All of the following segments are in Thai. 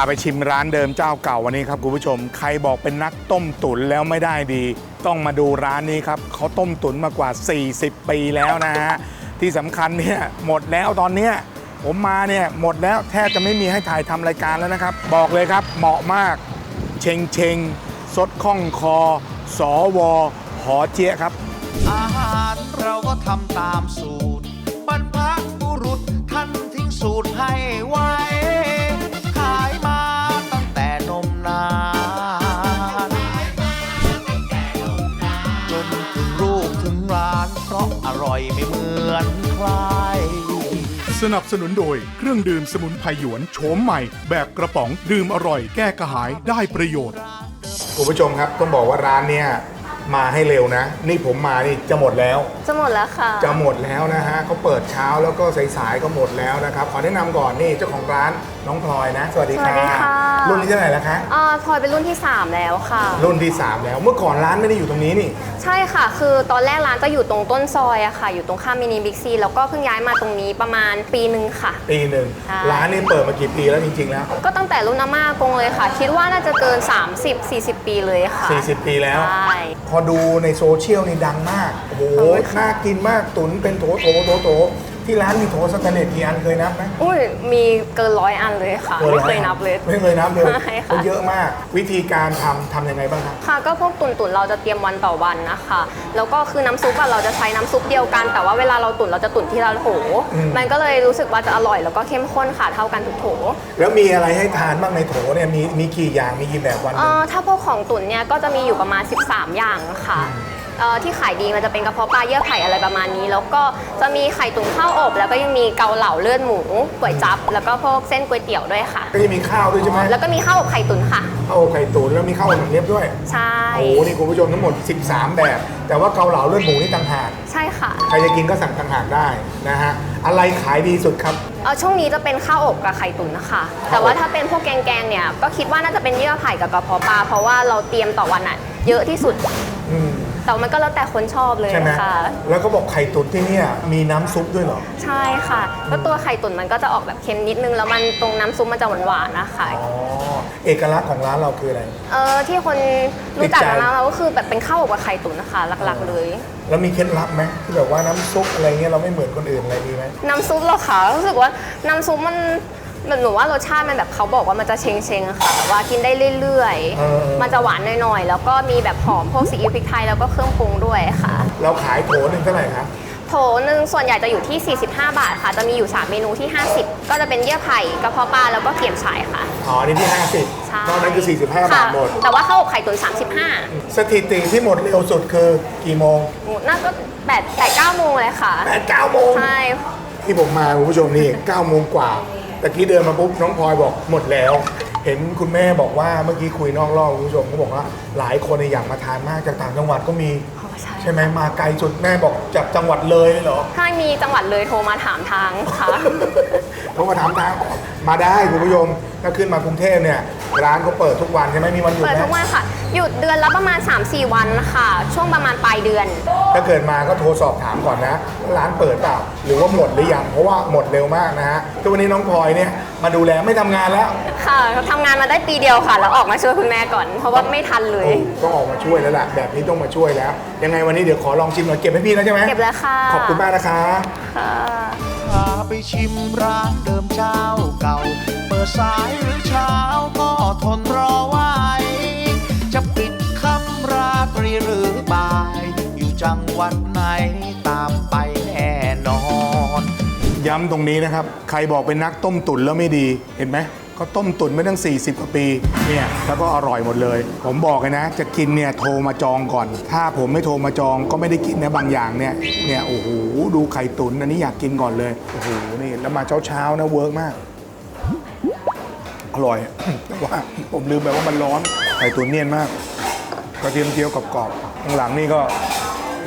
าไปชิมร้านเดิมเจ้าเก่าวันนี้ครับคุณผู้ชม ใครบอกเป็นนักต้มตุ๋นแล้วไม่ได้ดี ต้องมาดูร้านนี้ครับเขาต้มตุ๋นมากว่า 40 ปีแล้วนะฮะที่สำคัญเนี่ยหมดแล้วตอนเนี้ยผมมาเนี่ยหมดแล้วแทบจะไม่มีให้ถ่ายทำรายการแล้วนะครับ บอกเลยครับเหมาะมากเชงเชงสดข้องคอ สอวอหอเจี๊ยะครับ อาหารเราก็ทำตามสูตร บรรพบุรุษท่านทิ้งสูตรให้ไว้ สนับสนุนโดยเครื่องดื่มสมุนไพรหยวนโฉมใหม่ แบบกระป๋องดื่มอร่อยแก้กระหายได้ประโยชน์ คุณผู้ชมครับต้องบอกว่าร้านเนี่ยมาให้เร็วนะ นี่ผมมานี่จะหมดแล้ว จะหมดแล้วค่ะ จะหมดแล้วนะฮะเขาเปิดเช้าแล้วก็สายๆก็หมดแล้วนะครับขอแนะนำก่อนนี่เจ้าของร้านน้องพลอยนะ สวัสดีสวัสดีค่ะ รุ่นที่เท่าไหร่แล้วคะ อ่าพลอยเป็นรุ่นที่ 3 แล้วค่ะ รุ่นที่ 3 แล้ว เมื่อก่อนร้านไม่ได้อยู่ตรงนี้นี่ ใช่ค่ะ คือตอนแรกร้านจะอยู่ตรงต้นซอยอะค่ะ อยู่ตรงข้ามมินิบิ๊กซี แล้วก็เพิ่งย้ายมาตรงนี้ประมาณปีหนึ่งค่ะ ปีหนึ่งใช่ ร้านนี่เปิดมากี่ปีแล้วจริงๆแล้ว ก็ตั้งแต่รุ่นอาม่ากงเลยค่ะ คิดว่าน่าจะเกิน 30-40 ปีเลยค่ะ40 ปีแล้ว ใช่ พอดูในโซเชียลนี่ดังมาก โอ้โหขอบคุณค่ะน่ากินมาก ตุ๋นเป็นโถโถโถโถ ที่ร้านมีโถสแตนเลสกี่อันเคยนับไหมอุ้ยมีเกินร้อยอันเลยค่ะ ไม่เคยนับเลย ไม่เคยนับเลยใช่ค่ะมันเยอะมากวิธีการทำทำยังไงบ้างครับ ค่ะก็พวกตุนตุนๆเราจะเตรียมวันต่อวันนะคะ แล้วก็คือน้ำซุปอะเราจะใช้น้ำซุปเดียวกัน แต่ว่าเวลาเราตุนเราจะตุนที่ละโถ อืม มันก็เลยรู้สึกว่าจะอร่อยแล้วก็เข้มข้นค่ะเท่ากันทุกโถแล้วมีอะไรให้ทานบ้างในโถเนี่ยมีมีกี่อย่างมีกี่แบบวันหเอ่นึ่งอถ้าพวกของตุ๋นเนี่ยก็จะมีอยู่ประมาณ 13 อย่างค่ะ เอ่อที่ขายดีมันจะเป็นกระเพาะปลาเยื่อไผ่อะไรประมาณนี้ แล้วก็จะมีไข่ตุ๋นข้าวอบ แล้วก็ยังมีเกาเหลาเลือดหมูก๋วยจั๊บแล้วก็พวกเส้นก๋วยเตี๋ยวด้วยค่ะ ก็จะมีข้าวด้วยใช่ไหมแล้วก็มีข้าวอบไข่ตุ๋นค่ะ ข้าวอบไข่ตุ๋นแล้วมีข้าวอบหมูเลียบด้วย ใช่ โอ้โห นี่คุณผู้ชมทั้งหมด 13 แบบ แต่ว่าเกาเหลาเลือดหมูนี่ต่างหาก ใช่ค่ะ ใครจะกินก็สั่งต่างหากได้นะฮะ อะไรขายดีสุดครับ เอ่อช่วงนี้จะเป็นข้าวอบกับไข่ตุ๋นนะคะ แต่ว่าถ้าเป็นพวกแกงๆเนี่ย ก็คิดว่าน่าจะเป็นเยื่อไผ่กับกระเพาะปลา เพราะว่าเราเตรียมต่อวันอะเยอะที่สุด อืม แต่มันก็แล้วแต่คนชอบเลยใช่ไหมค่ะ แล้วก็บอกไข่ตุ๋นที่เนี่ยมีน้ำซุปด้วยเหรอ ใช่ค่ะก็ตัวไข่ตุ๋นมันก็จะออกแบบเค็มนิดนึง แล้วมันตรงน้ำซุปมันจะหวานๆนะคะอ๋อ เอกลักษณ์ของร้านเราคืออะไร เออที่คนรู้จักติดใจกันมากเราก็คือแบบเป็นข้าวอบกับไข่ตุ๋นนะคะ หลักๆเลย แล้วมีเคล็ดลับไหมที่แบบว่าน้ำซุปอะไรเงี้ยเราไม่เหมือนคนอื่นอะไรดีไหมน้ำซุปเหรอคะรู้สึกว่าน้ำซุปมัน มันหนูว่ารสชาติมันแบบเขาบอกว่ามันจะเชงเชงๆอะค่ะแบบว่ากินได้เรื่อยเออ ๆ มันจะหวานหน่อยๆ แล้วก็มีแบบหอมพวกซีอิ๊วพริกไทยแล้วก็เครื่องปรุงด้วยค่ะ เราขายโถหนึ่งเท่าไหร่ครับโถหนึ่งส่วนใหญ่จะอยู่ที่ 45 บาทค่ะ จะมีอยู่ 3 เมนูที่ 50 ก็จะเป็นเยื่อไผ่กระเพาะปลาแล้วก็เกี๊ยมฉายค่ะอ๋อนี่ที่ ใช่50นอกนั้นคือ 45บาค่ะทหมด แต่ว่าข้าวอบไข่ตุ๋น35สถิติที่หมดเร็วสุดคือกี่โมงน่าก็8 8 9โมงเลยค่ะ 8 9โมง ใช่ ที่ผมมาคุณผู้ชมนี่9โมงกว่า ตะกี้เดินมาปุ๊บน้องพลอยบอกหมดแล้ว เห็นคุณแม่บอกว่าเมื่อกี้คุยนอกรอบคุณผู้ชมเขาบอกว่า หลายคนเนี่ยอยากมาทานมากจากต่างจังหวัดก็มี อ๋อใช่ใช่ไหมมาไกลสุดแม่บอกจากจังหวัดเลยเลยเหรอ ถ้ามีจังหวัดเลยโทรมาถามทางค่ะเพราะมาถามทางมาได้คุณผู้ชม ถ้าขึ้นมากรุงเทพเนี่ยร้านเขาเปิดทุกวันใช่ไหมมีวันหยุดเปิดไหมทุกวันค่ะ หยุดเดือนละประมาณ 3-4 วันค่ะ ช่วงประมาณปลายเดือน ถ้าเกิดมาก็โทรสอบถามก่อนนะว่าร้านเปิดเปล่าหรือว่าหมดหรือยังเพราะว่าหมดเร็วมากนะฮะทุกวันนี้น้องพลอยเนี่ยมาดูแลไม่ทำงานแล้วค่ะทำงานมาได้ปีเดียวค่ะ แล้วออกมาช่วยคุณแม่ก่อน เพราะว่าไม่ทันเลย ต้องออกมาช่วยแล้วล่ะแบบนี้ต้องมาช่วยแล้ว ยังไงวันนี้เดี๋ยวขอลองชิมหน่อยเก็บให้พี่แล้วใช่ไหมเก็บแล้วค่ะ ขอบคุณมากนะคะ ค่ะ พาไปชิมร้านเดิมเจ้าเก่า เปิดสายหรือเช้าก็ทนรอไว้ จะปิดคำราตรีหรือบ่าย อยู่จังหวัดไหนตามไปแน่นอน ย้ำตรงนี้นะครับ ใครบอกเป็นนักต้มตุ๋นแล้วไม่ดีเห็นไหมเขาต้มตุ๋นมาตั้ง 40 กว่าปีเนี่ยแล้วก็อร่อยหมดเลย ผมบอกเลยนะ จะกินเนี่ยโทรมาจองก่อน ถ้าผมไม่โทรมาจองก็ไม่ได้กินนะบางอย่างเนี่ยเนี่ยโอ้โหดูไข่ตุ๋นอันนี้อยากกินก่อนเลยโอ้โหนี่แล้วมาเช้าๆนะเวิร์กมาก อร่อย แต่ว่าผมลืมไปว่ามันร้อนไข่ตุ๋นเนียนมากกระเทียมเจียวกรอบๆข้างหลังนี่ก็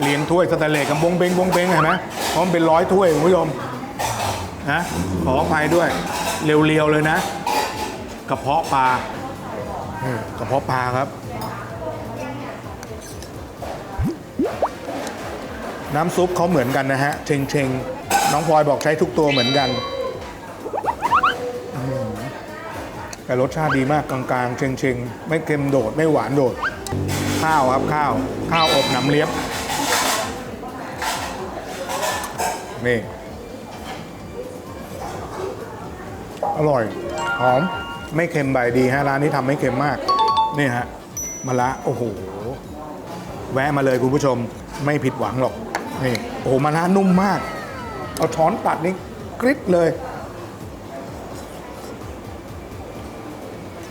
เลี้ยงถ้วยสแตนเลสกับบงเบงบงเบงเห็นไหมเพราะมันเป็นร้อยถ้วยคุณผู้ชมนะขออภัยด้วย เรียวๆเลยนะ กระเพาะปลากระเพาะปลาครับ น้ำซุปเขาเหมือนกันนะฮะเชงเชงน้องพลอยบอกใช้ทุกตัวเหมือนกัน แต่รสชาติดีมากกลางๆเชงเชงๆ ไม่เค็มโดดไม่หวานโดด ข้าวครับข้าว ข้าวอบน้ำเลียบ นี่ อร่อย หอม ไม่เค็มใบดีฮะ ร้านนี้ทำไม่เค็มมาก นี่ฮะมะละ โอ้โห แวะมาเลยคุณผู้ชมไม่ผิดหวังหรอก นี่ โอ้โหมะละนุ่มมาก เอาช้อนตัดนี่กริบเลย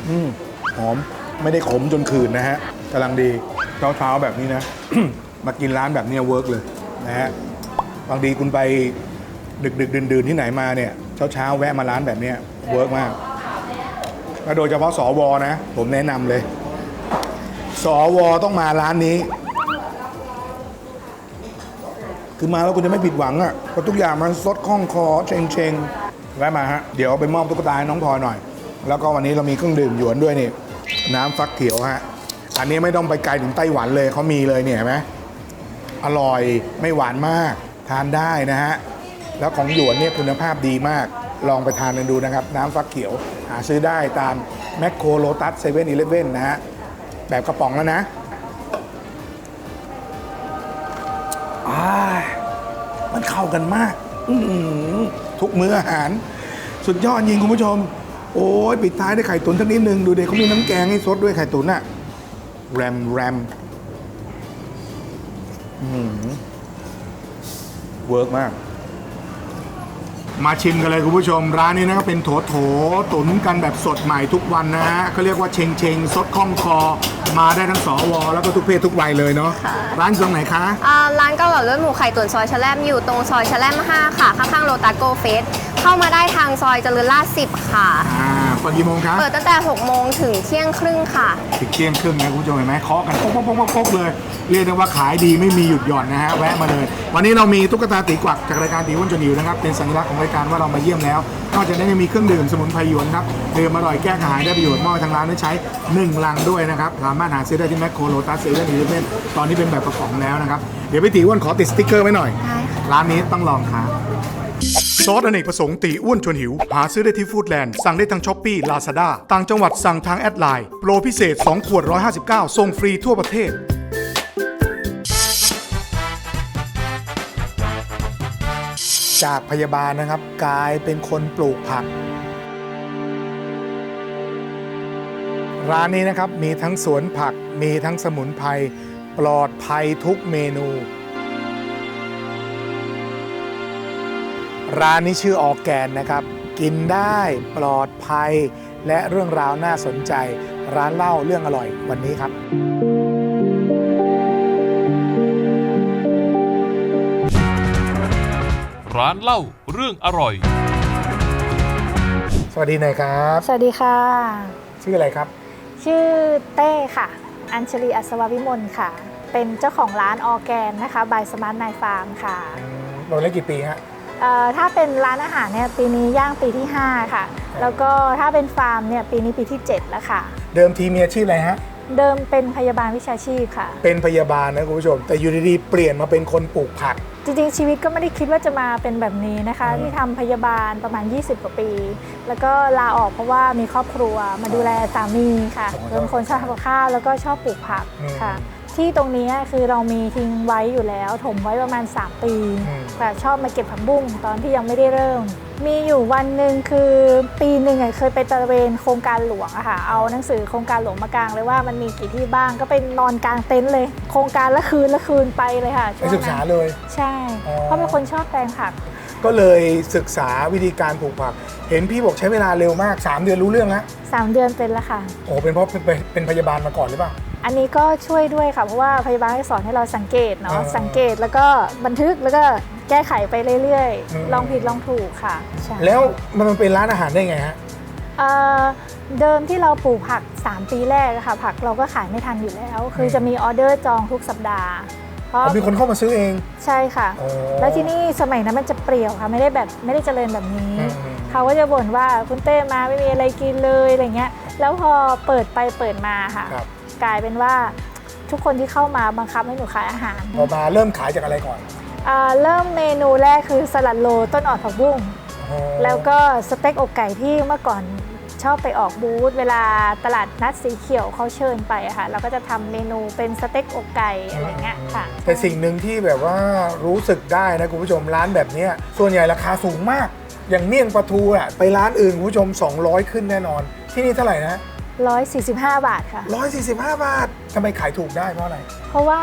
อืมหอมไม่ได้ขมจนขืนนะฮะกำลังดีเช้าเช้าๆแบบนี้นะ มากินร้านแบบเนี้ยเวิร์กเลยนะฮะบางทีคุณไปดึกดึกดื่นดื่นที่ไหนมาเนี่ยเช้าเช้าแวะมาร้านแบบเนี้ยเวิร์กมากและโดยเฉพาะสวนะ ผมแนะนำเลย สวต้องมาร้านนี้ คือมาแล้วคุณจะไม่ผิดหวังอะ่ะเพราะทุกอย่างมันสดคล่องคอเชงเชงแวะมาฮะเดี๋ยวไปมอบตุ๊กตาให้น้องพลอยหน่อย แล้วก็วันนี้เรามีเครื่องดื่มหยวนด้วยนี่ น้ำฟักเขียวฮะ อันนี้ไม่ต้องไปไกลถึงไต้หวันเลยเขามีเลยเนี่ยเห็นไหมอร่อยไม่หวานมากทานได้นะฮะ แล้วของหยวนเนี่ยคุณภาพดีมาก ลองไปทานกันดูนะครับ น้ำฟักเขียว หาซื้อได้ตามแมคโครโลตัสเซเว่นอีเลฟเว่นนะฮะ แบบกระป๋องแล้วนะมันเข้ากันมาก ทุกมื้ออาหาร สุดยอดจริงคุณผู้ชม โอ้ยปิดท้ายด้วยไข่ตุ๋นสักนิดนึง ดูเด็กเขามีน้ำแกงให้ซดด้วยไข่ตุ๋นอะแรมแรมอื้อหือเวิร์กมาก มาชิมกันเลยคุณผู้ชม ร้านนี้นะครับเป็นโถโถตุ๋นกันแบบสดใหม่ทุกวันนะฮะเขาเรียกว่าเชงเชงสดคล่องคอ มาได้ทั้งสวแล้วก็ทุกเพศทุกวัยเลยเนาะร้านอยู่ตรงไหนคะ อ่าร้านเกาเหลาเลือดหมูไข่ตุ๋นซอยชะแลมอยู่ตรงซอยชะแลม 5 ค่ะ ข้างๆโลตัสโกเฟสเข้ามาได้ทางซอยเจริญราษฎร์10 ค่ะ อ่า เปิดกี่โมงคะเปิดตั้งแต่6โมงถึงเที่ยงครึ่งค่ะถึงเที่ยงครึ่งนะคุณผู้ชมเห็นไหมเคาะกันป๊กป๊กป๊กป๊กป๊กเลย เรียกได้ว่าขายดีไม่มีหยุดหย่อนนะฮะแวะมาเลย วันนี้เรามีตุ๊กตาตีกวักจากรายการตีอ้วนจนหิวนะครับเป็นสัญลักษณ์ของรายการว่าเรามาเยี่ยมแล้วนอกจากนั้นยังมีเครื่องดื่มสมุนไพรหยวนครับดื่มอร่อยแก้กระหายได้ประโยชน์มอบให้ทางร้านได้ใช้1ลังด้วยนะครับสามารถหาซื้อได้ที่แมคโครโลตัสเซเว่นอีเลฟเว่นตอนนี้เป็นแบบกระป๋องแล้วนะครับเดี๋ยวไปตีอ้วนขอติดสติ๊กเกอร์ไว้หน่อยได้ค่ะร้านนี้ต้องลองครับ ซอสอเนกประสงค์ตีอ้วนชวนหิว หาซื้อได้ที่ฟู้ดแลนด์สั่งได้ทางช้อปปี้ลาซาด้าต่างจังหวัดสั่งทางแอดไลน์โปรพิเศษ 2 ขวด 159ส่งฟรีทั่วประเทศ จากพยาบาลนะครับ กลายเป็นคนปลูกผัก ร้านนี้นะครับมีทั้งสวนผักมีทั้งสมุนไพรปลอดภัยทุกเมนู ร้านนี้ชื่อออร์แกนนะครับ กินได้ปลอดภัย และเรื่องราวน่าสนใจ ร้านเล่าเรื่องอร่อยวันนี้ครับ ร้านเล่าเรื่องอร่อย สวัสดีหน่อยครับ สวัสดีค่ะ ชื่ออะไรครับ ชื่อเต้ค่ะ อัญชลีอัศววิมลค่ะ เป็นเจ้าของร้านออร์แกนนะคะบายสมาร์ทไนฟาร์มค่ะ เราเล่นกี่ปีฮะเอ่อ ถ้าเป็นร้านอาหารเนี่ยปีนี้ย่างปีที่ 5 ค่ะ แล้วก็ถ้าเป็นฟาร์มเนี่ยปีนี้ปีที่ 7 แล้วค่ะ เดิมทีเมียชื่ออะไรฮะ เดิมเป็นพยาบาลวิชาชีพค่ะ เป็นพยาบาลนะคุณผู้ชม แต่อยู่ดีๆเปลี่ยนมาเป็นคนปลูกผัก จริงๆ ชีวิตก็ไม่ได้คิดว่าจะมาเป็นแบบนี้นะคะอืมที่ทำพยาบาลประมาณ 20 กว่าปี แล้วก็ลาออกเพราะว่ามีครอบครัวมาดูแลสามีค่ะอ๋อเป็นคนชอบทำกับข้าวแล้วก็ชอบปลูกผักอืมค่ะ ที่ตรงนี้คือเรามีทิ้งไว้อยู่แล้ว ถมไว้ประมาณ 3 ปีอืมค่ะชอบมาเก็บผักบุ้งตอนที่ยังไม่ได้เริ่ม มีอยู่วันหนึ่งคือปีหนึ่งอะเคยไปตระเวนโครงการหลวงอะค่ะเอาหนังสือโครงการหลวงมากางเลยว่ามันมีกี่ที่บ้างก็ไปนอนกลางเต็นท์เลย โครงการละคืนละคืนไปเลยค่ะช่ไปวงศึกษานั้นเลย ใช่อ๋อเพราะเป็นคนชอบแปลงผัก ก็เลยศึกษาวิธีการปลูกผัก เห็นพี่บอกใช้เวลาเร็วมาก 3 เดือนรู้เรื่องแล้ว3เดือนเป็นแล้วค่ะ โอ้เป็นเพราะเป็นเป็นเป็นพยาบาลมาก่อนหรือเปล่า อันนี้ก็ช่วยด้วยค่ะเพราะว่าพยาบาลให้สอนให้เราสังเกตเนาะอ่าสังเกตแล้วก็บันทึกแล้วก็แก้ไขไปเรื่อยอืม ๆ ลองผิดลองถูกค่ะใช่แล้วมันเป็นร้านอาหารได้ไงฮะ เอ่อเดิมที่เราปลูกผัก 3 ปีแรกอะค่ะผักเราก็ขายไม่ทันอยู่แล้ว คือจะมีออเดอร์จองทุกสัปดาห์ เพราะมีคนเข้ามาซื้อเองใช่ค่ะโอ้แล้วที่นี่สมัยนั้นมันจะเปรี่ยวค่ะไม่ได้แบบไม่ได้เจริญแบบนี้อืม เขาก็จะบ่นว่าคุณเต้มาไม่มีอะไรกินเลยอะไรเงี้ยแล้วพอเปิดไปเปิดมาค่ะ ครับ กลายเป็นว่าทุกคนที่เข้ามาบังคับให้หนูขายอาหารพอมาเริ่มขายจากอะไรก่อนอ่าเริ่มเมนูแรกคือสลัดโลต้นอ่อนผักบุ้งอ๋อแล้วก็สเต็กอกไก่ที่เมื่อก่อนชอบไปออกบูธเวลาตลาดนัดสีเขียวเขาเชิญไปอะค่ะ เราก็จะทำเมนูเป็นสเต็กอกไก่อะไรเงี้ยค่ะแต่สิ่งหนึ่งที่แบบว่ารู้สึกได้นะคุณผู้ชมร้านแบบเนี้ยส่วนใหญ่ราคาสูงมาก อย่างเมี่ยงปลาทูอะไปร้านอื่นคุณผู้ชม 200 ขึ้นแน่นอน ที่นี่เท่าไหร่นะ 145 บาทค่ะ 145 บาททำไมขายถูกได้เพราะอะไร เพราะว่า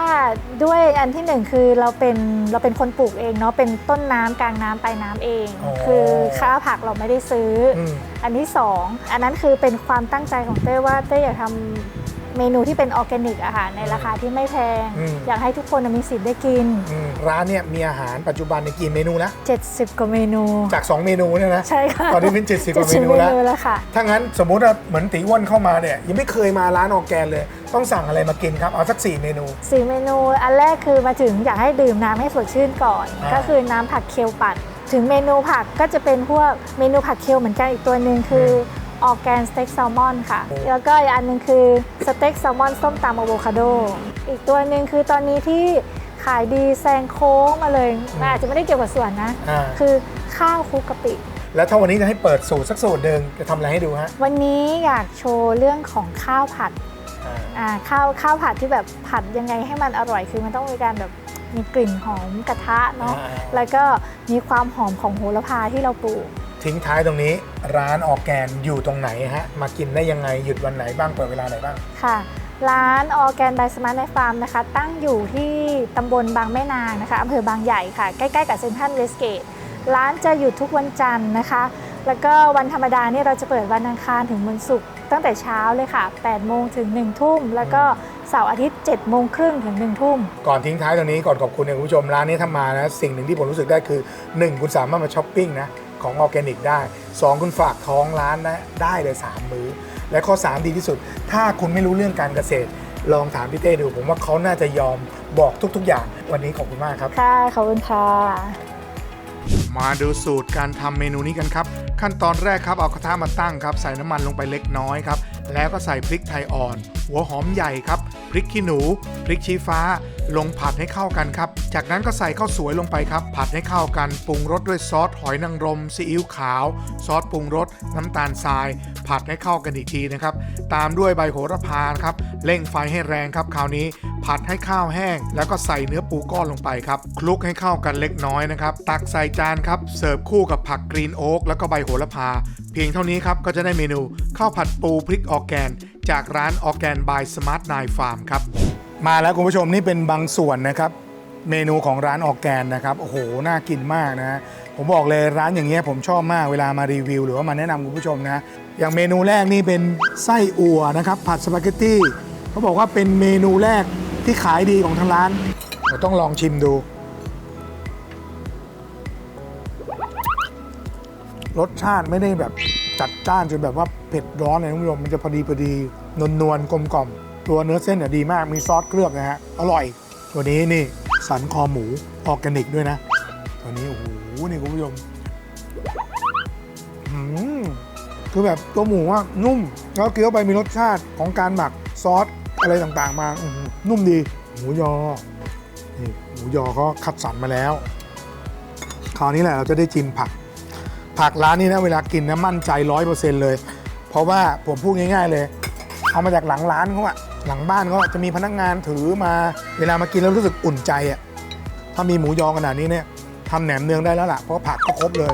ด้วยอันที่หนึ่งคือเราเป็นเราเป็นคนปลูกเองเนาะเป็นต้นน้ำกลางน้ำปลายน้ำเอง อ๋อ คือค้าผักเราไม่ได้ซื้ออมอันที่สองอันนั้นคือเป็นความตั้งใจของเต้ว่าเต้อยากทำ เมนูที่เป็นออร์แกนิกอะค่ะในราคาที่ไม่แพงอยากให้ทุกคนมีสิทธิ์ได้กิน อืมร้านเนี่ยมีอาหารปัจจุบันในยกี่เมนูนะ 70 กว่าเมนู จาก 2 เมนูเนี่ยนะ ใช่ค่ะตอนนี้เป็น70กว่าเมนู70แล้ว แล้วค่ะ ถ้างั้นสมมุติว่าเหมือนตีอ้วนเข้ามาเนี่ยยังไม่เคยมาร้านออร์แกนเลย ต้องสั่งอะไรมากินครับ เอาสัก 4 เมนู สี่เมนูอันแรกคือมาถึงอยากให้ดื่มน้ำให้สดชื่นก่อน อ่า ก็คือน้ำผักเคลปั่นถึงเมนูผักก็จะเป็นพวกเมนูผักเคลเหมือนกันอีกตัวหนึ่งคืออ อร์แกนสเต็กแซลมอนค่ะ แล้วก็อีกอันหนึงคือสเต็กแซลมอนส้มตำอะโวคาโด อีกตัวหนึ่งคือตอนนี้ที่ขายดีแซงโค้งมาเลยมันอาจจะไม่ได้เกี่ยวกับส่วนนะ อ่า คือข้าวคลุกกะปิ แล้วถ้าวันนี้จะให้เปิดสูตรสักสูตรหนึ่งจะทำอะไรให้ดูฮะวันนี้อยากโชว์เรื่องของข้าวผัดอ่าอ่าข้าวข้าวผัดที่แบบผัดยังไงให้มันอร่อยคือมันต้องมีการแบบมีกลิ่นหอมกระทะเนาะ อ่า แล้วก็มีความหอมของโหระพาที่เราปลูก ทิ้งท้ายตรงนี้ร้านออร์แกนอยู่ตรงไหนฮะ มากินได้ยังไงหยุดวันไหนบ้างเปิดเวลาไหนบ้าง ค่ะ ร้านออร์แกนบายสมาร์ทในฟาร์มนะคะ ตั้งอยู่ที่ตำบลบางแม่นางนะคะอำเภอบางใหญ่ค่ะ ใกล้ๆกับเซ็นทรัลเวสเกตร้านจะหยุดทุกวันจันทร์นะคะ แล้วก็วันธรรมดาเนี่ยเราจะเปิดวันอังคารถึงวันศุกร์ตั้งแต่เช้าเลยค่ะ8โมงถึง1ทุ่ม แล้วก็เสาร์อาทิตย์7โมงครึ่งถึง1ทุ่ม ก่อนทิ้งท้ายตรงนี้ก่อนขอบคุณเนี่ยคุณผู้ชมร้านนี้ถ้ามานะสิ่งหนึ่งที่ผมรู้สึกได้คือ 1 คุณสามารถมาช้อปปิ้งนะ ของออร์แกนิกได้ 2 คุณฝากท้องร้านนะได้เลย 3 มื้อ และข้อ 3 ดีที่สุด ถ้าคุณไม่รู้เรื่องการเกษตร ลองถามพี่เต้ดู ผมว่าเขาน่าจะยอมบอกทุก ๆ อย่าง วันนี้ขอบคุณมากครับ ค่ะ ขอบคุณค่ะ มาดูสูตรการทำเมนูนี้กันครับ ขั้นตอนแรกครับเอากระทะมาตั้งครับ ใส่น้ำมันลงไปเล็กน้อยครับ แล้วก็ใส่พริกไทยอ่อน หัวหอมใหญ่ครับพริกขี้หนูพริกชี้ฟ้า ลงผัดให้เข้ากันครับ จากนั้นก็ใส่ข้าวสวยลงไปครับ ผัดให้เข้ากันปรุงรสด้วยซอสหอยนางรมซีอิ๊วขาว ซอสปรุงรสน้ำตาลทราย ผัดให้เข้ากันอีกทีนะครับ ตามด้วยใบโหระพาครับเร่งไฟให้แรงครับคราวนี้ผัดให้ข้าวแห้ง แล้วก็ใส่เนื้อปูก้อนลงไปครับคลุกให้เข้ากันเล็กน้อยนะครับ ตักใส่จานครับเสิร์ฟคู่กับผักกรีนโอ๊กแล้วก็ใบโหระพา เพียงเท่านี้ครับก็จะได้เมนูข้าวผัดปูพริกออแกน จากร้านออแกนบายสมาร์ทไนฟาร์มครับ มาแล้วคุณผู้ชมนี่เป็นบางส่วนนะครับ เมนูของร้านออร์แกนนะครับโอ้โหน่ากินมากนะฮะผมบอกเลยร้านอย่างเงี้ยผมชอบมากเวลามารีวิว หรือว่ามาแนะนำคุณผู้ชมนะอย่างเมนูแรกนี่เป็นไส้อั่วนะครับ ผัดสปาเกตตี้เขาบอกว่าเป็นเมนูแรกที่ขายดีของทางร้านเราต้องลองชิมดู รสชาติไม่ได้แบบจัดจ้านจนแบบว่าเผ็ดร้อนเลยคุณผู้ชมมันจะพอดีพอดีนวลนวลๆกลมกล่อม ตัวเนื้อเส้นเนี่ยดีมากมีซอสเคลือบนะฮะอร่อย ตัวนี้นี่สันคอหมูออร์แกนิกด้วยนะ ตัวนี้โอ้โหนี่คุณผู้ชมอืมคือแบบตัวหมูว่านุ่ม แล้วเคี้ยวไปมีรสชาติของการหมักซอสอะไรต่างๆ มานุ่มดี หมูยอนี่หมูยอเขาคัดสรรมาแล้ว คราวนี้แหละเราจะได้ชิมผัก ผักร้านนี้นะเวลากินนะมั่นใจร้อยเปอร์เซ็นต์เลย เพราะว่าผมพูดง่าย ๆ เลย เอามาจากหลังร้านเขาอะ หลังบ้านเขาจะมีพนักงานถือมาเวลามากินแล้วรู้สึกอุ่นใจอะถ้ามีหมูยอขนาดนี้เนี่ยทำแหนมเนืองได้แล้วล่ะเพราะผักก็ครบเลย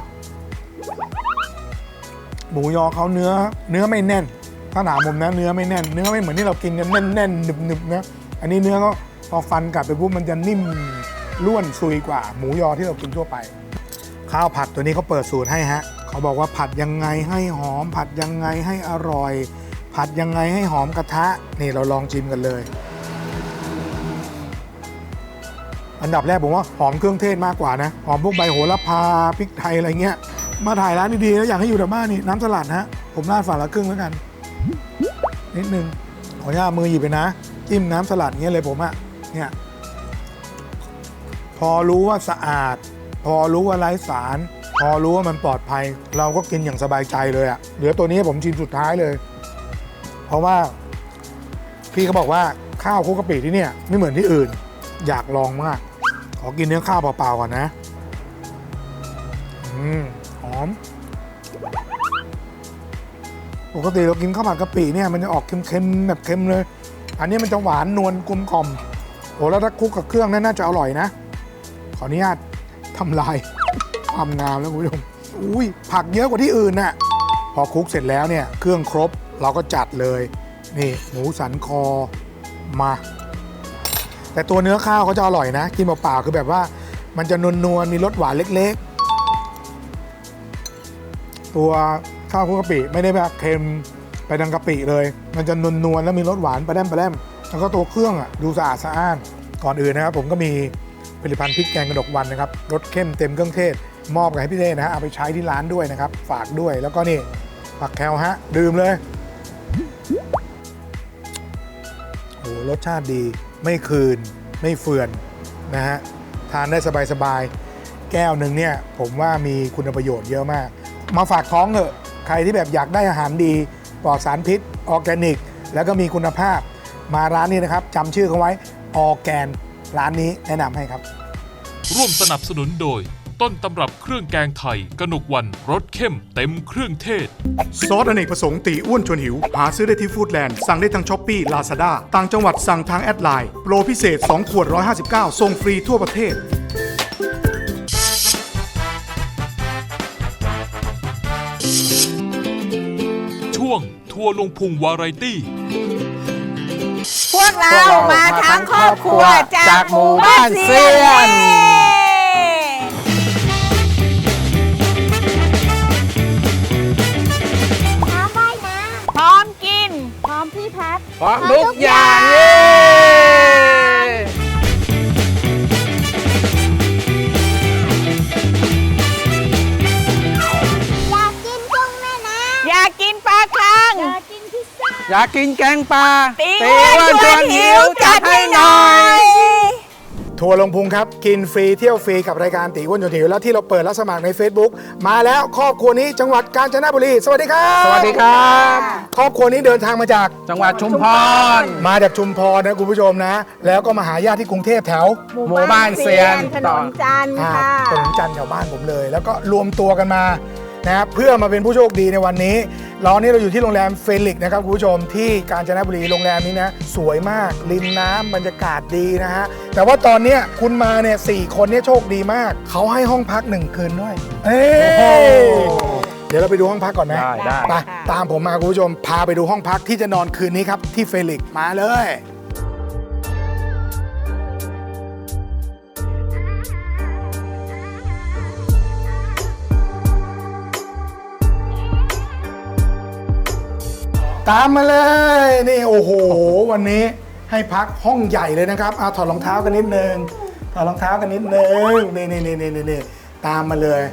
หมูยอเขาเนื้อ เนื้อไม่แน่นถ้าถามผมนะเนื้อไม่แน่น เนื้อไม่เหมือนที่เรากินกันแน่นๆหนึบๆนะอันนี้เนื้อก็พอฟันกัดไปปุ๊บมันจะนิ่มร่วนซุยกว่า หมูยอที่เรากินทั่วไป ข้าวผัดตัวนี้เขาเปิดสูตรให้ฮะเขาบอกว่าผัดยังไงให้หอม ผัดยังไงให้อร่อย ผัดยังไงให้หอมกระทะ นี่เราลองชิมกันเลย อันดับแรกผมว่าหอมเครื่องเทศมากกว่านะ หอมพวกใบโหระพาพริกไทยอะไรเงี้ย มาถ่ายร้านดีๆแล้วอยากให้อยู่แต่บ้านนี่น้ำสลัดฮะ ผมราดฝาละครึ่งแล้วกัน นิดนึงขออนุญาตมือหยิบไปนะจิ้มน้ำสลัดเงี้ยเลยผมอะเนี่ยพอรู้ว่าสะอาด พอรู้ว่าไร้สาร พอรู้ว่ามันปลอดภัย เราก็กินอย่างสบายใจเลยอะเหลือตัวนี้ผมชิมสุดท้ายเลย เพราะว่าพี่เขาบอกว่าข้าวคุกกะปิที่เนี่ยไม่เหมือนที่อื่น อยากลองมาก ขอกินเนื้อข้าวเปล่าๆก่อนนะอืมหอมปกติเรากินข้าวผัดกะปิเนี่ยมันจะออกเค็มๆแบบเค็มเลย อันนี้มันจะหวานนวลกลมกล่อมโอ้แล้วถ้าคลุกกับเครื่องนั่นน่าจะอร่อยนะ ขออนุญาตทำลายความงามแล้วคุณผู้ชมอุ้ยผักเยอะกว่าที่อื่นน่ะพอคลุกเสร็จแล้วเนี่ยเครื่องครบ เราก็จัดเลยนี่หมูสันคอมา แต่ตัวเนื้อข้าวเขาจะอร่อยนะ กินเปล่าๆคือแบบว่ามันจะนวลๆมีรสหวานเล็กๆ ตัวข้าวคลุกกะปิไม่ได้แบบเค็มไปดังกะปิเลย มันจะนวลๆแล้วมีรสหวานปลาแดมปลาแดมแล้วก็ตัวเครื่องอะดูสะอาดสะอ้านก่อนอื่นนะครับ ผมก็มีผลิตภัณฑ์พริกแกงกระดกวันนะครับรสเข้มเต็มเครื่องเทศ มอบกับให้พี่เต้นะฮะเอาไปใช้ที่ร้านด้วยนะครับ ฝากด้วยแล้วก็นี่ผักแคลฮะดื่มเลย หรสชาติดีไม่คืนไม่เฟื่อนนะฮะทานได้สบายๆ แก้วหนึ่งเนี่ยผมว่ามีคุณประโยชน์เยอะมาก มาฝากท้องเถอะใครที่แบบอยากได้อาหารดีปลอดสารพิษออร์แกนิก แล้วก็มีคุณภาพ มาร้านนี้นะครับจำชื่อเขาไว้ออร์แกน ร้านนี้แนะนำให้ครับ ร่วมสนับสนุนโดย ต้นตำรับเครื่องแกงไทย กนกวันรสเข้มเต็มเครื่องเทศ ซอสอเนกประสงค์ตีอ้วนชวนหิว หาซื้อได้ที่ฟู้ดแลนด์ สั่งได้ทางช้อปปี้ลาซาด้าต่างจังหวัดสั่งทางแอดไลน์โปรพิเศษ 2 ขวด 159ส่งฟรีทั่วประเทศ ช่วงทัวร์ลงพุงวาไรตี้ พวกเรามาทั้งครอบครัวจากหมู่บ้านเซียน แพทพร้อมทุกอย่างเย้อยากกินกุ้งแม่น้ำอยากกินปลาคัง อยากกินพิซซ่า อยากกินแกงปลาตีอ้วนชวนหิวจัดให้หน่อย ทัวร์ลงพุงครับ กินฟรีเที่ยวฟรีกับรายการตีอ้วนชวนหิวแล้วที่เราเปิดรับสมัครใน Facebook มาแล้วครอบครัวนี้จังหวัดกาญจนบุรี สวัสดีครับ สวัสดีครับ ครอบครัวนี้เดินทางมาจากจังหวัดชุมพร มาจากชุมพรนะคุณผู้ชมนะ แล้วก็มาหาญาติที่กรุงเทพแถวหมู่บ้านเซียนถนนจันทร์อ่าค่ะถนนจันทร์แถวบ้านผมเลย แล้วก็รวมตัวกันมา นะครับเพื่อมาเป็นผู้โชคดีในวันนี้เรานี่เราอยู่ที่โรงแรมเฟลิกซ์นะครับคุณผู้ชมที่กาญจนบุรีโรงแรมนี้นะสวยมากริมน้ำบรรยากาศดีนะฮะแต่ว่าตอนเนี้ยคุณมาเนี่ยสี่คนเนี่ยโชคดีมาก เขาให้ห้องพักหนึ่งคืนด้วย เอ้ยเดี๋ยวเราไปดูห้องพักก่อนไหมได้ได้ ไปตามผมมาคุณผู้ชมพาไปดูห้องพักที่จะนอนคืนนี้ครับที่เฟลิกซ์มาเลย ตามมาเลย นี่โอ้โห วันนี้ให้พักห้องใหญ่เลยนะครับเอาถอดรองเท้ากันนิดนึงถอดรองเท้ากันนิดนึงนี่นี่นี่นี่นี่ตามมาเลย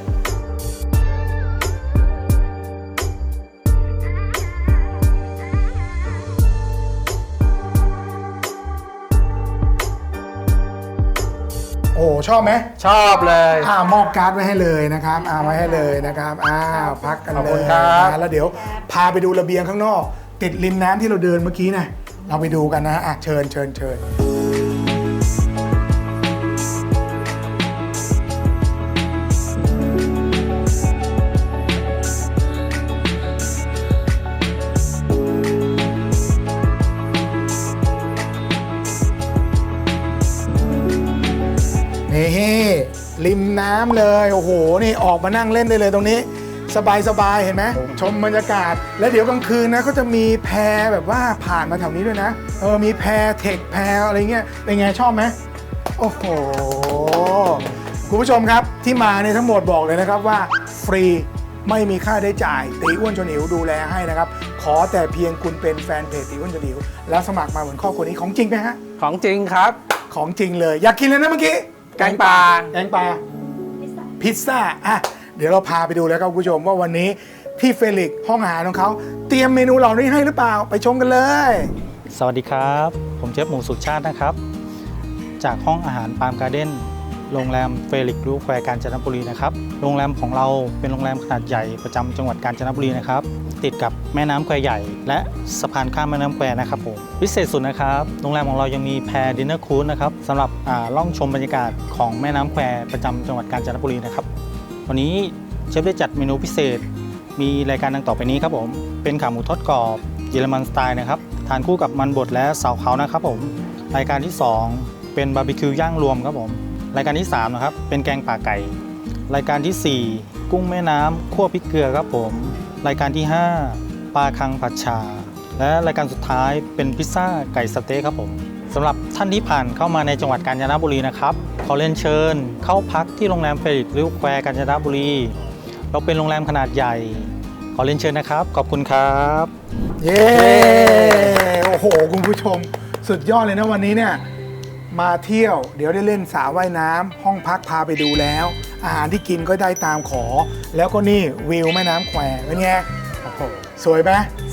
โอ้ชอบไหมชอบเลยอ่ามอบการ์ดไว้ให้เลยนะครับอ่าไว้ให้เลยนะครับอ้าวพักกันขอบเลคุณยครับนะแล้วเดี๋ยวพาไปดูระเบียงข้างนอก ติดริมน้ำที่เราเดินเมื่อกี้นะเราไปดูกันนะอะเชิญเชิญเชิญนี่ริมน้ำเลย โอ้โห นี่ออกมานั่งเล่นได้เลยตรงนี้ สบายสบายๆเห็นไหมชมบรรยากาศ แล้วเดี๋ยวกลางคืนนะเขาจะมีแพแบบว่าผ่านมาแถวนี้ด้วยนะ เออมีแพเทคแพอะไรเงี้ยเป็นไงชอบไหมโอ้โหคุณผู้ชมครับที่มาเนี่ยทั้งหมดบอกเลยนะครับว่าฟรีไม่มีค่าได้จ่าย ตีอ้วนชวนหิวดูแลให้นะครับ ขอแต่เพียงคุณเป็นแฟนเพจตีอ้วนชวนหิว แล้วสมัครมาเหมือนครอบครัวนี้ของจริงไหมฮะ ของจริงครับ ของจริงเลย อยากกินเลยนะเมื่อกี้ แกงปลาแกงปลาพิซซ่าอะ เดี๋ยวเราพาไปดูแล้วครับคุณผู้ชมว่าวันนี้ที่เฟลิกซ์ห้องอาหารของเขาเตรียมเมนูเหล่านี้ให้หรือเปล่าไปชมกันเลย สวัสดีครับ ผมเชฟหมูสุชาตินะครับ จากห้องอาหารปาล์มการ์เด้นโรงแรมเฟลิกรูแควร์กาญจนบุรีนะครับโรงแรมของเราเป็นโรงแรมขนาดใหญ่ประจำจังหวัดกาญจนบุรีนะครับ ติดกับแม่น้ำแควใหญ่ และสะพานข้ามแม่น้ำแควนะครับผมพิเศษสุดนะครับโรงแรมของเรายังมีแพรดินเนอร์คูนนะครับสำหรับอ่าล่องชมบรรยากาศของแม่น้ำแควประจำจังหวัดกาญจนบุรีนะครับ วันนี้เชฟได้จัดเมนูพิเศษ มีรายการดังต่อไปนี้ครับผม เป็นขาหมูทอดกรอบเยอรมันสไตล์นะครับ ทานคู่กับมันบดและเสาเขานะครับผม รายการที่ 2 เป็นบาร์บีคิวย่างรวมครับผม รายการที่3นะครับ เป็นแกงป่าไก่ รายการทีสี่4 กุ้งแม่น้ำคั่วพริกเกลือครับผม รายการที่ 5ปลาคังผัดชา และรายการสุดท้ายเป็นพิซซ่าไก่สเต๊ะครับผม สำหรับท่านที่ผ่านเข้ามาในจังหวัดกาญจนบุรีนะครับขอเรียนเชิญ เข้าพักที่โรงแรมเฟริกริ้วแควร์กาญจนบุรี เราเป็นโรงแรมขนาดใหญ่ ขอเรียนเชิญนะครับ ขอบคุณครับ เย้ โอ้โห คุณผู้ชม สุดยอดเลยนะวันนี้เนี่ย มาเที่ยว เดี๋ยวได้เล่นสระว่ายน้ำห้องพักพาไปดูแล้ว อาหารที่กินก็ได้ตามขอ แล้วก็นี่วิวแม่น้ำแควเป็นไง สวยไหม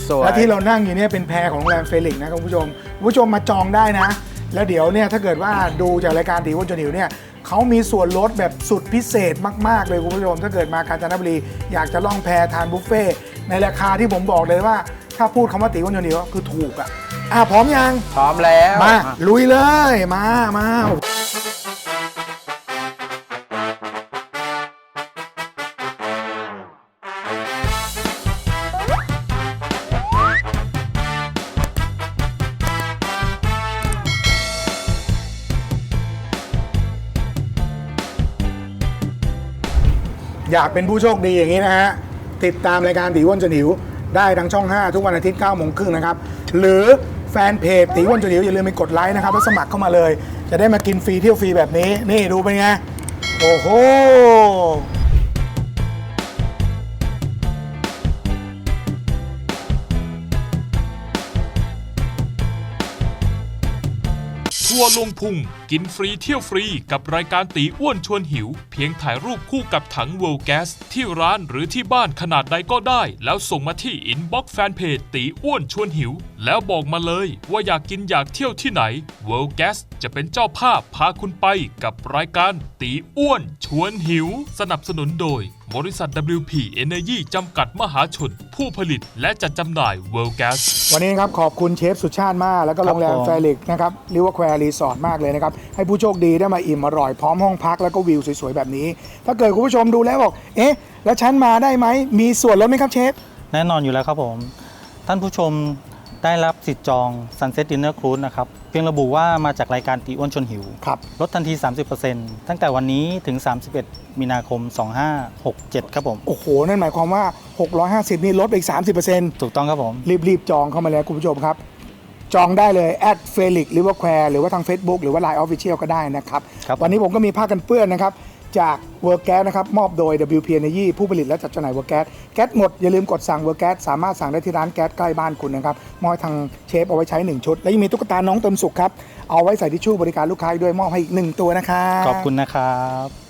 สวย และที่เรานั่งอยู่เนี่ยเป็นแพรของโรงแรมเฟลิกซ์นะคุณผู้ชมคุณผู้ชมมาจองได้นะ แล้วเดี๋ยวเนี่ยถ้าเกิดว่าดูจากรายการตีวันจนหิวเนี่ยเขามีส่วนลดแบบสุดพิเศษมากๆเลยคุณผู้ชม ถ้าเกิดมากาญจนบุรีอยากจะล่องแพทานบุฟเฟ่ต์ในราคาที่ผมบอกเลยว่า ถ้าพูดคำว่าตีวันจนหิวคือถูกอะอะพร้อมยัง พร้อมแล้ว มาลุยเลยมามา อยากเป็นผู้โชคดีอย่างนี้นะฮะ ติดตามรายการตีอ้วนจนหิว ได้ทางช่อง 5 ทุกวันอาทิตย์9โมงครึ่งนะครับ หรือแฟนเพจตีอ้วนจนหิวอย่าลืมไปกดไลค์นะครับ แล้วสมัครเข้ามาเลย จะได้มากินฟรีเที่ยวฟรีแบบนี้ นี่ดูเป็นไง โอ้โหทัวร์ลงพุง กินฟรีเที่ยวฟรีกับรายการตีอ้วนชวนหิว เพียงถ่ายรูปคู่กับถังเวลแก๊สที่ร้านหรือที่บ้านขนาดใดก็ได้ แล้วส่งมาที่อินบ็อกซ์แฟนเพจตีอ้วนชวนหิว แล้วบอกมาเลยว่าอยากกินอยากเที่ยวที่ไหนเวลแก๊สจะเป็นเจ้าภาพพาคุณไปกับรายการตีอ้วนชวนหิว สนับสนุนโดย บริษัท WP Energy จำกัดมหาชน ผู้ผลิตและจัดจำหน่ายเวลแก๊สวันนี้นะครับขอบคุณเชฟสุชาติมาก แล้วก็โรงแรมผมแฟลิกนะครับริเวอร์แควร์รีสอร์ทมากเลยนะครับให้ผู้โชคดีได้มาอิ่มอร่อยพร้อมห้องพักแล้วก็วิวสวยๆแบบนี้ ถ้าเกิดคุณผู้ชมดูแล้วบอก เอ๊ะ แล้วฉันมาได้ไหม มีส่วนลดไหมครับเชฟ แน่นอนอยู่แล้วครับผม ท่านผู้ชมได้รับสิทธิ์จอง Sunset Dinner Cruise นะครับ เพียงระบุว่ามาจากรายการตีอ้วนชวนหิว ครับ ลดทันที 30%ตั้งแต่วันนี้ถึง 31 มีนาคม 2567 ครับผม โอ้โห นั่นหมายความว่า 650 นี่ลดไปอีก 30%ถูกต้องครับผม รีบๆจองเข้ามาแล้วคุณผู้ชมครับ จองได้เลยแอดเฟลิกริเวอร์แควร์หรือว่าทาง Facebook หรือว่า Line Official ก็ได้นะครับ ครับวันนี้ผมก็มีผ้ากันเปื้อนนะครับ จากเวอร์แก๊สนะครับ มอบโดย WP Energy ผู้ผลิตและจัดจำหน่ายเวอร์แก๊สแก๊สหมด อย่าลืมกดสั่งเวอร์แก๊สสามารถสั่งได้ที่ร้านแก๊สใกล้บ้านคุณนะครับมอบให้ทางเชฟเอาไว้ใช้ 1 ชุด และยังมีตุ๊กตาน้องเติมสุขครับ เอาไว้ใส่ทิชชู่บริการลูกค้าอีกด้วยมอบให้อีกหนึ่งตัวนะครับ ขอบคุณนะครับ